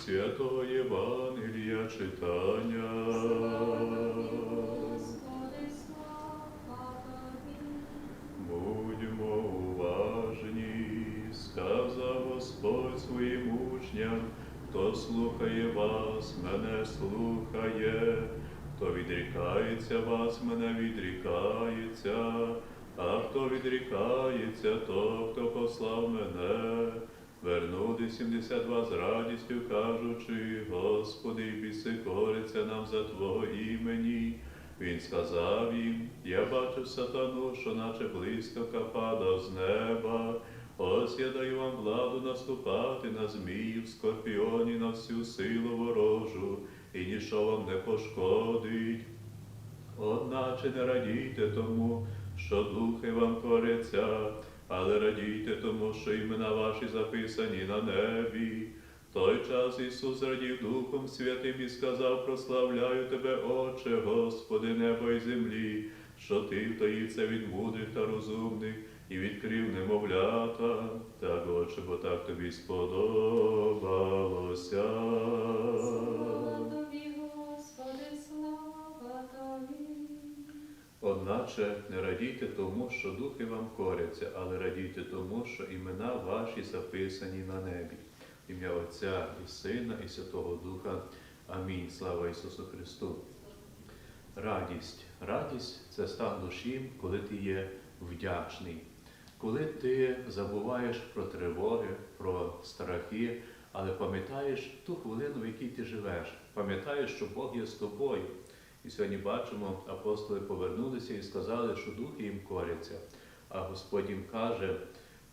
Святого Євангелія читання. Будьмо уважні, сказав Господь своїм учням, хто слухає вас, мене слухає, хто відрікається вас, мене відрікається, а хто відрікається, то, хто послав мене. Вернув 72 з радістю, кажучи, Господи, біси кориться нам за Твого імені. Він сказав їм, я бачив сатану, що наче блискавка падав з неба. Ось я даю вам владу наступати на зміїв, скорпіонів, на всю силу ворожу, і ніщо вам не пошкодить. Одначе не радійте тому, що духи вам коряться, але радійте тому, що імена ваші записані на небі. Той час Ісус радів Духом Святим і сказав, прославляю Тебе, Отче, Господи, небо і землі, що Ти втаївся від мудрих та розумних і відкрив немовлята. Так, Отче, бо так тобі сподобалося. Одначе не радійте тому, що духи вам коряться, але радійте тому, що імена ваші записані на небі. Ім'я Отця і Сина, і Святого Духа. Амінь. Слава Ісусу Христу. Радість. Радість це стан душі, коли ти є вдячний, коли ти забуваєш про тривоги, про страхи, але пам'ятаєш ту хвилину, в якій ти живеш, пам'ятаєш, що Бог є з тобою. І сьогодні бачимо, апостоли повернулися і сказали, що духи їм коряться. А Господь їм каже: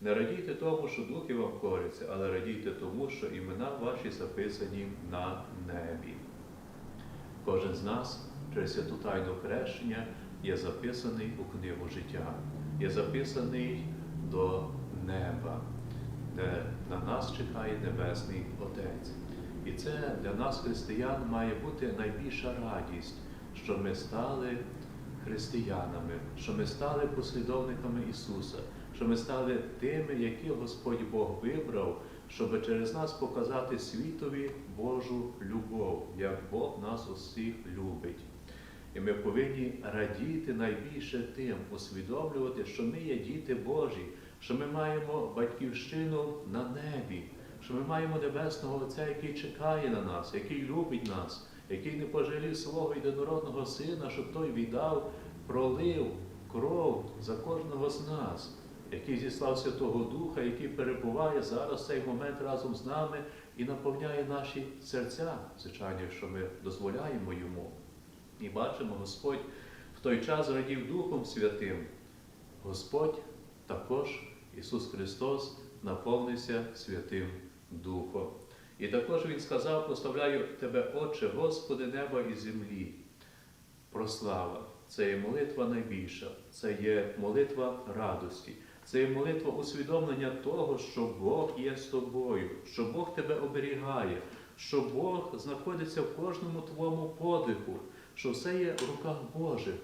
не радійте тому, що духи вам коряться, але радійте тому, що імена ваші записані на небі. Кожен з нас через святу тайну хрещення є записаний у книгу життя, є записаний до неба, де на нас чекає Небесний Отець. І це для нас, християн, має бути найбільша радість, що ми стали християнами, що ми стали послідовниками Ісуса, що ми стали тими, які Господь Бог вибрав, щоб через нас показати світові Божу любов, як Бог нас усіх любить. І ми повинні радіти найбільше тим, усвідомлювати, що ми є діти Божі, що ми маємо батьківщину на небі, що ми маємо Небесного Отця, який чекає на нас, який любить нас, який не пожалів свого єдинородного Сина, щоб той віддав, пролив кров за кожного з нас, який зіслав Святого Духа, який перебуває зараз в цей момент разом з нами і наповняє наші серця, звичайно, що ми дозволяємо йому. І бачимо, Господь в той час радів Духом Святим. Господь також, Ісус Христос, наповнився Святим Духом. І також Він сказав, прославляю Тебе, Отче, Господи, неба і землі. Прослава це є молитва найбільша, це є молитва радості, це є молитва усвідомлення того, що Бог є з тобою, що Бог тебе оберігає, що Бог знаходиться в кожному твоєму подиху, що все є в руках Божих.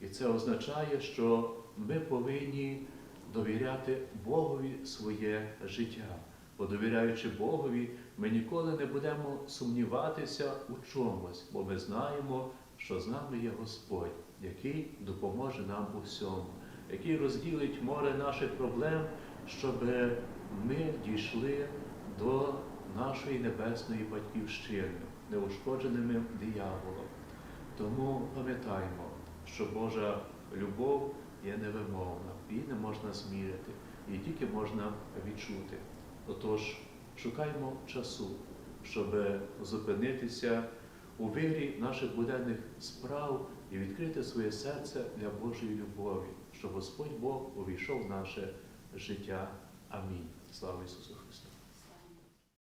І це означає, що ми повинні довіряти Богові своє життя. Бо довіряючи Богові, ми ніколи не будемо сумніватися у чомусь, бо ми знаємо, що з нами є Господь, який допоможе нам у всьому, який розділить море наших проблем, щоб ми дійшли до нашої небесної батьківщини, неушкодженими дияволом. Тому пам'ятаємо, що Божа любов є невимовна, її не можна зміряти, її тільки можна відчути. Отож, шукаймо часу, щоб зупинитися у вирі наших буденних справ і відкрити своє серце для Божої любові, щоб Господь Бог увійшов в наше життя. Амінь. Слава Ісусу Христу!